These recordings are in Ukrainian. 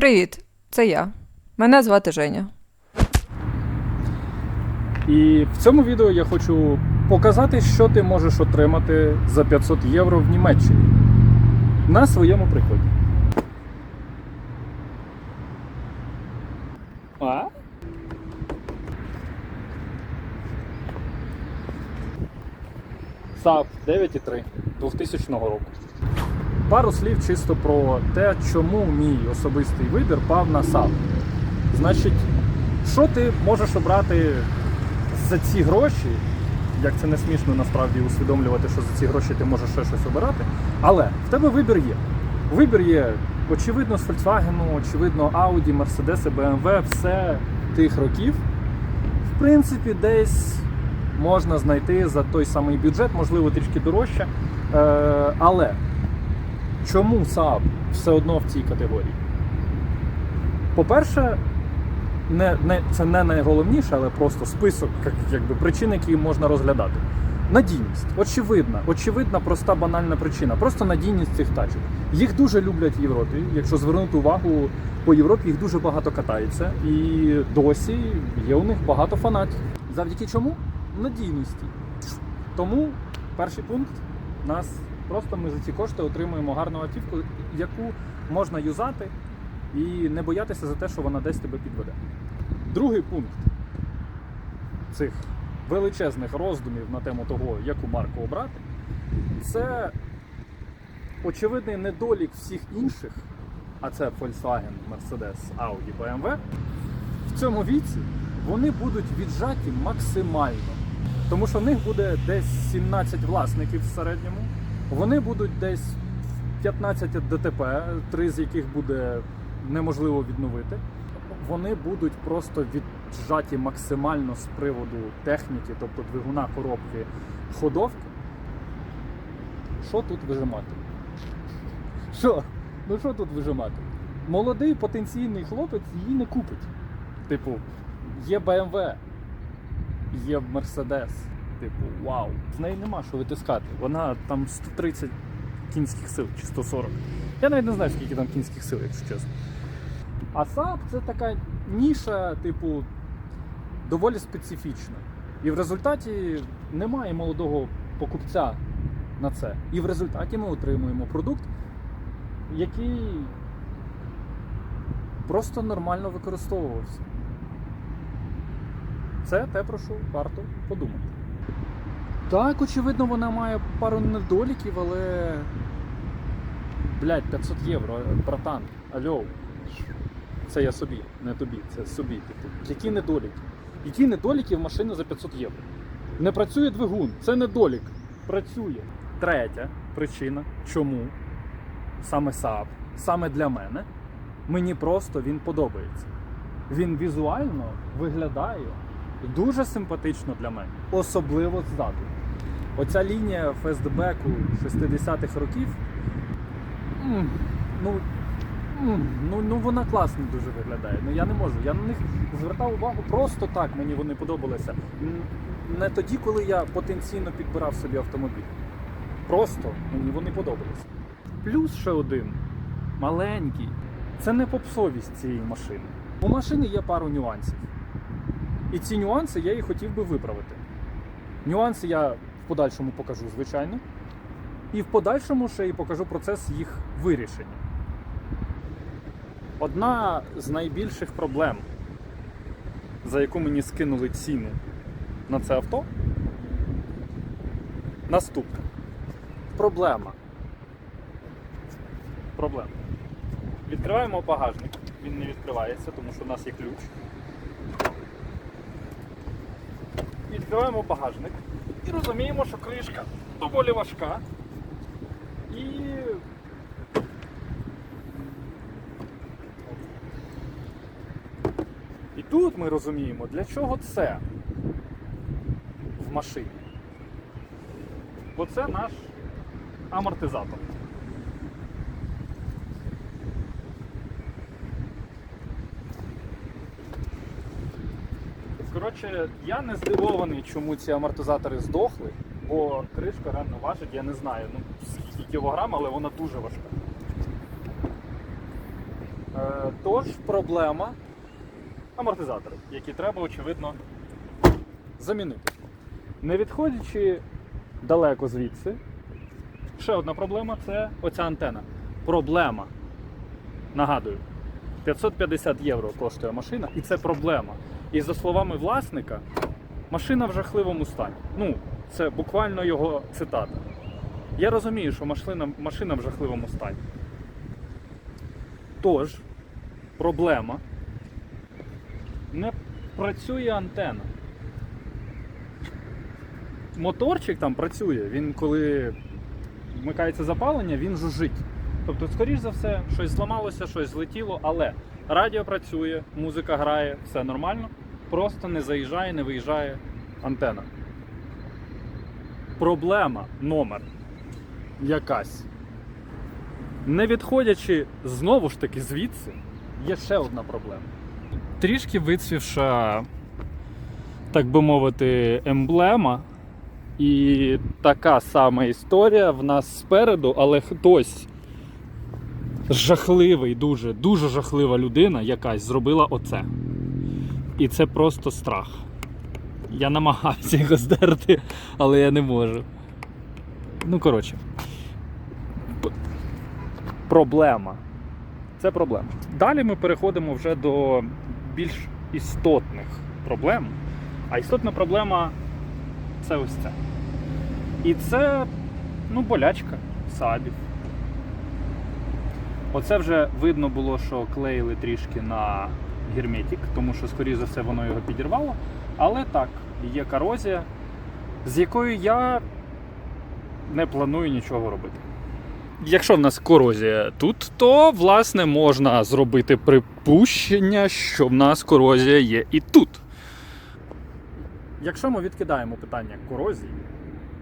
Привіт, це я. Мене звати Женя. І в цьому відео я хочу показати, що ти можеш отримати за 500 євро в Німеччині на своєму прикладі. А? Saab 9.3 2000 року. Пару слів чисто про те, чому мій особистий вибір пав на Saab. Значить, що ти можеш обрати за ці гроші, як це не смішно насправді усвідомлювати, що за ці гроші ти можеш ще щось обирати. Але в тебе вибір є. Вибір є, очевидно, з Volkswagen, очевидно, Audi, Mercedes, BMW, все тих років. В принципі, десь можна знайти за той самий бюджет, можливо, трішки дорожче. Е, але чому Saab все одно в цій категорії? По-перше, не, не, це не найголовніше, але просто список як, якби, причин, які можна розглядати. Надійність. Очевидна, очевидна, проста, банальна причина. Просто надійність цих тачок. Їх дуже люблять в Європі. Якщо звернути увагу, по Європі їх дуже багато катається. І досі є у них багато фанатів. Завдяки чому? Надійності. Тому перший пункт нас просто ми за ці кошти отримуємо гарну автівку, яку можна юзати і не боятися за те, що вона десь тебе підведе. Другий пункт цих величезних роздумів на тему того, яку марку обрати, це очевидний недолік всіх інших, а це Volkswagen, Mercedes, Audi, BMW. В цьому віці вони будуть віджаті максимально. Тому що в них буде десь 17 власників в середньому. Вони будуть десь 15 ДТП, три з яких буде неможливо відновити. Вони будуть просто віджаті максимально з приводу техніки, тобто двигуна, коробки, ходовки. Що тут вижимати? Що? Ну що тут вижимати? Молодий потенційний хлопець її не купить. Типу, є BMW, є Mercedes. Типу, вау. З неї нема що витискати. Вона там 130 кінських сил чи 140. Я навіть не знаю, скільки там кінських сил, якщо чесно. А Saab це така ніша, типу, доволі специфічна. І в результаті немає молодого покупця на це. І в результаті ми отримуємо продукт, який просто нормально використовувався. Це те, про що варто подумати. Так, очевидно, вона має пару недоліків, але. Блять, 500 євро, братан, альо. Це я собі, не тобі, це собі. Типу. Які недоліки? Які недоліки в машини за 500 євро? Не працює двигун, це недолік. Працює. Третя причина, чому саме Saab, саме для мене, мені просто він подобається. Він візуально виглядає дуже симпатично для мене, особливо ззаду. Оця лінія фестбеку 60-х років. Ну, ну, ну вона класно дуже виглядає. Ну я не можу. Я на них звертав увагу просто так, мені вони подобалися. Не тоді, коли я потенційно підбирав собі автомобіль. Просто мені вони подобалися. Плюс ще один маленький. Це не попсовість цієї машини. У машини є пару нюансів. І ці нюанси я і хотів би виправити. Нюанси я подальшому покажу, звичайно. І в подальшому ще й покажу процес їх вирішення. Одна з найбільших проблем, за яку мені скинули ціну на це авто, наступна. Проблема. Проблема. Відкриваємо багажник. Він не відкривається, тому що у нас є ключ. Відкриваємо багажник і розуміємо, що кришка доволі важка. І. І тут ми розуміємо, для чого це в машині. Бо це наш амортизатор. Коротше, я не здивований, чому ці амортизатори здохли, бо кришка реально важить, я не знаю, ну скільки кілограм, але вона дуже важка. Е, тож проблема амортизатори, які треба, очевидно, замінити. Не відходячи далеко звідси, ще одна проблема це оця антена. Проблема. Нагадую, 550 євро коштує машина, і це проблема. І за словами власника, машина в жахливому стані. Ну, це буквально його цитата. Я розумію, що машина, машина в жахливому стані. Тож, проблема. Не працює антена. Моторчик там працює, він коли вмикається запалення, він жужжить. Тобто, скоріш за все, щось зламалося, щось злетіло, але радіо працює, музика грає, все нормально. Просто не заїжджає, не виїжджає антена. Проблема номер якась. Не відходячи знову ж таки звідси, є ще одна проблема. Трішки вицвівша, так би мовити, емблема. І така сама історія в нас спереду, але хтось жахливий, дуже, дуже жахлива людина якась зробила оце. І це просто страх. Я намагався його здерти, але я не можу. Ну, коротше. Проблема. Це проблема. Далі ми переходимо вже до більш істотних проблем. А істотна проблема це ось це. І це, ну, болячка сабів. Оце вже видно було, що клеїли трішки на герметик, тому що, скоріше за все, воно його підірвало. Але так, є корозія, з якою я не планую нічого робити. Якщо в нас корозія тут, то власне можна зробити припущення, що в нас корозія є і тут. Якщо ми відкидаємо питання корозії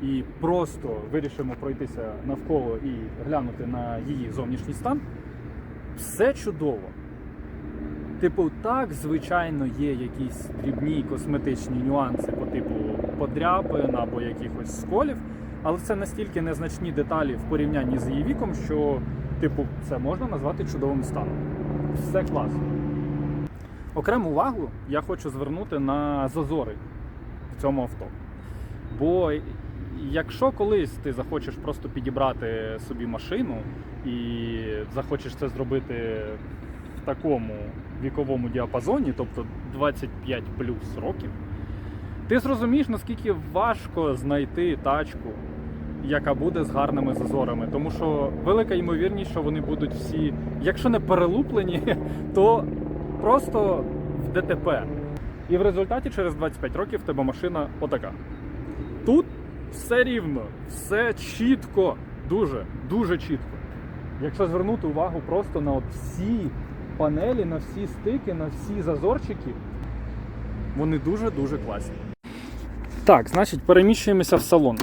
і просто вирішимо пройтися навколо і глянути на її зовнішній стан, все чудово. Типу, так, звичайно, є якісь дрібні косметичні нюанси по типу подряпин або якихось сколів, але це настільки незначні деталі в порівнянні з її віком, що, типу, це можна назвати чудовим станом. Все класно. Окрему увагу я хочу звернути на зазори в цьому авто. Бо якщо колись ти захочеш просто підібрати собі машину і захочеш це зробити в такому віковому діапазоні, тобто 25 плюс років, ти зрозумієш, наскільки важко знайти тачку, яка буде з гарними зазорами. Тому що велика ймовірність, що вони будуть всі, якщо не перелуплені, то просто в ДТП. І в результаті через 25 років в тебе машина отака. Тут все рівно, все чітко, дуже, дуже чітко. Якщо звернути увагу просто на от всі панелі, на всі стики, на всі зазорчики, вони дуже-дуже класні. Так, значить, переміщуємося в салон.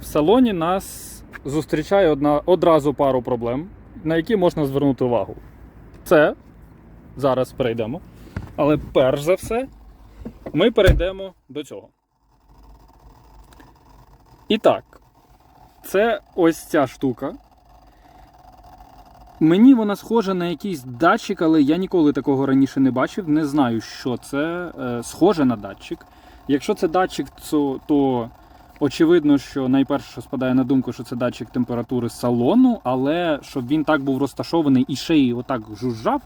В салоні нас зустрічає одна, одразу пару проблем, на які можна звернути увагу. Це зараз перейдемо. Але перш за все, ми перейдемо до цього. І так, це ось ця штука. Мені вона схожа на якийсь датчик, але я ніколи такого раніше не бачив. Не знаю, що це. Е, Схоже на датчик. Якщо це датчик, то, то очевидно, що найперше, що спадає на думку, що це датчик температури салону, але щоб він так був розташований і ще й отак жужжав,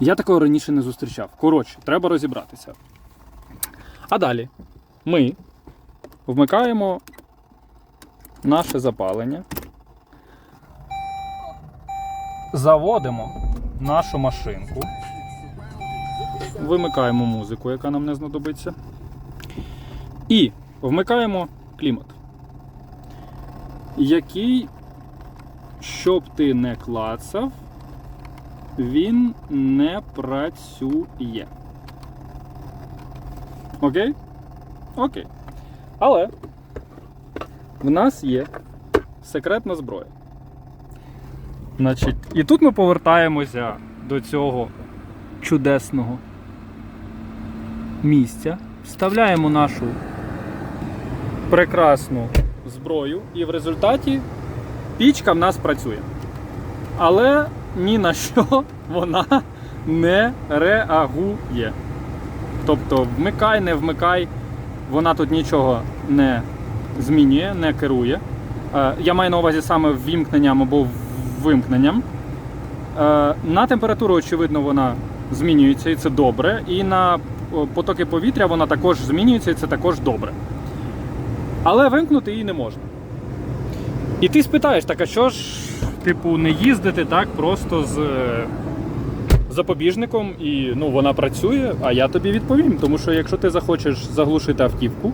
я такого раніше не зустрічав. Коротше, треба розібратися. А далі ми вмикаємо наше запалення, заводимо нашу машинку, вимикаємо музику, яка нам не знадобиться, і вмикаємо клімат, який, щоб ти не клацав, він не працює. Окей? Окей. Але в нас є секретна зброя. Значить, і тут ми повертаємося до цього чудесного місця, вставляємо нашу прекрасну зброю, і в результаті пічка в нас працює. Але ні на що вона не реагує. Тобто вмикай, не вмикай, вона тут нічого не змінює, не керує. Е, Я маю на увазі саме ввімкненням або вимкненням. Е, На температуру, очевидно, вона змінюється, і це добре. І на потоки повітря вона також змінюється, і це також добре. Але вимкнути її не можна. І ти спитаєш, так а що ж, типу, не їздити так просто з е, запобіжником, і ну, вона працює, а я тобі відповім. Тому що якщо ти захочеш заглушити автівку,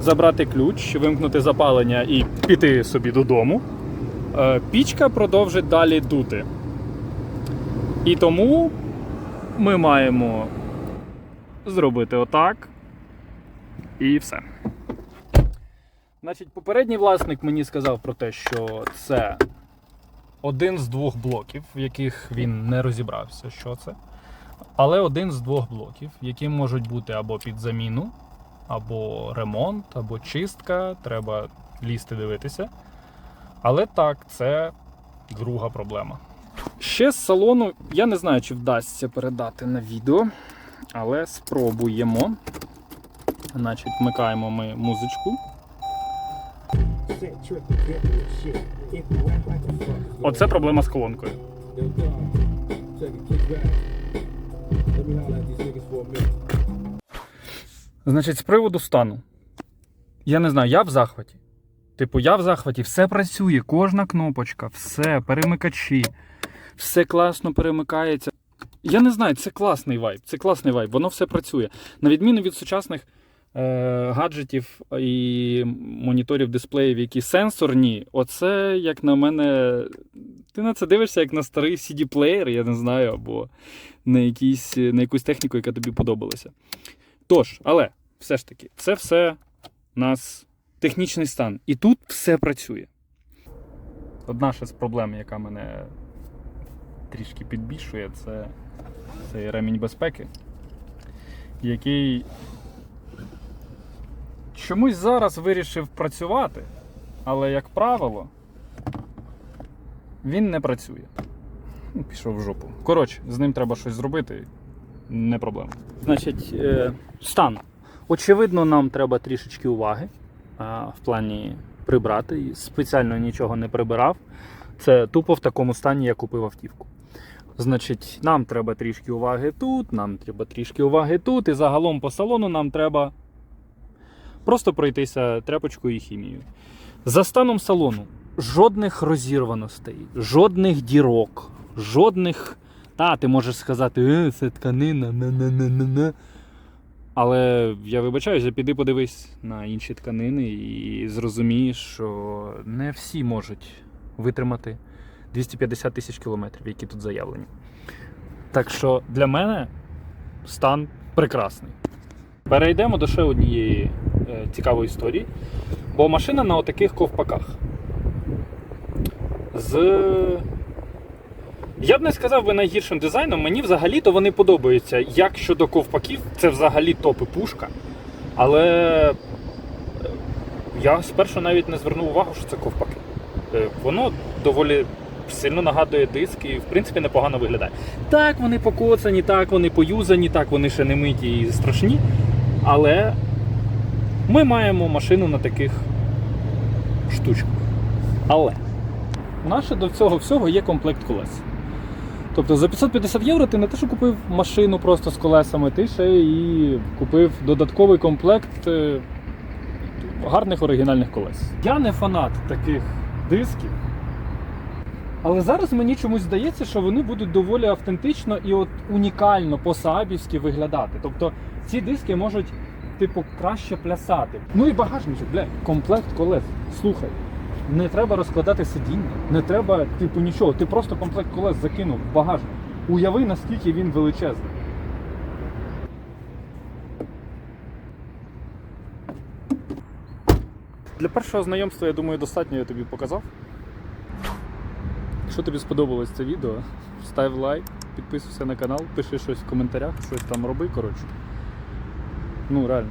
забрати ключ, вимкнути запалення і піти собі додому, е, пічка продовжить далі дути. І тому ми маємо зробити отак. І все. Значить, попередній власник мені сказав про те, що це один з двох блоків, в яких він не розібрався, що це. Але один з двох блоків, які можуть бути або під заміну, або ремонт, або чистка. Треба лізти дивитися. Але так, це друга проблема. Ще з салону, я не знаю, чи вдасться передати на відео, але спробуємо. Значить, вмикаємо ми музичку. Оце проблема з колонкою. Значить, з приводу стану. Я не знаю, я в захваті. Типу, я в захваті, все працює, кожна кнопочка, все, перемикачі, все класно перемикається. Я не знаю, це класний вайб, це класний вайб, воно все працює. На відміну від сучасних гаджетів і моніторів дисплеїв, які сенсорні, оце, як на мене, ти на це дивишся як на старий CD-плеєр, я не знаю, або на, якийсь, на якусь техніку, яка тобі подобалася. Тож, але все ж таки, це все у нас технічний стан. І тут все працює. Одна ще з проблем, яка мене трішки підбільшує, це цей ремінь безпеки, який чомусь зараз вирішив працювати, але, як правило, він не працює. Ну, Пішов в жопу. Коротше, з ним треба щось зробити, не проблема. Значить, е, стан. Очевидно, нам треба трішечки уваги в плані прибрати. Спеціально нічого не прибирав. Це тупо в такому стані я купив автівку. Значить, нам треба трішки уваги тут, нам треба трішки уваги тут, і загалом по салону нам треба просто пройтися тряпочкою і хімією. За станом салону жодних розірваностей, жодних дірок, жодних. Та, ти можеш сказати, е, це тканина, на-на-на-на-на. Але я вибачаюся, піди подивись на інші тканини і зрозумієш, що не всі можуть витримати 250 тисяч кілометрів, які тут заявлені. Так що для мене стан прекрасний. Перейдемо до ще однієї е, цікавої історії. Бо машина на отаких ковпаках. З. Я б не сказав би найгіршим дизайном, мені взагалі-то вони подобаються. Як щодо ковпаків, це взагалі топ і пушка. Але е, я спершу навіть не звернув увагу, що це ковпаки. Е, Воно доволі сильно нагадує диск і, в принципі, непогано виглядає. Так, вони покоцані, так, вони поюзані, так, вони ще не миті і страшні. Але ми маємо машину на таких штучках. Але наше до цього всього є комплект колес. Тобто за 550 євро ти не те, що купив машину просто з колесами, ти ще і купив додатковий комплект е, гарних оригінальних колес. Я не фанат таких дисків. Але зараз мені чомусь здається, що вони будуть доволі автентично і от унікально по-саабівськи виглядати. Тобто ці диски можуть, типу, краще плясати. Ну і багажничок, бля, комплект колес. Слухай, не треба розкладати сидіння, не треба, типу, нічого. Ти просто комплект колес закинув в багажник. Уяви, наскільки він величезний. Для першого знайомства, я думаю, достатньо я тобі показав. Якщо тобі сподобалось це відео, став лайк, підписуйся на канал, пиши щось в коментарях, щось там роби, коротше. Ну, реально.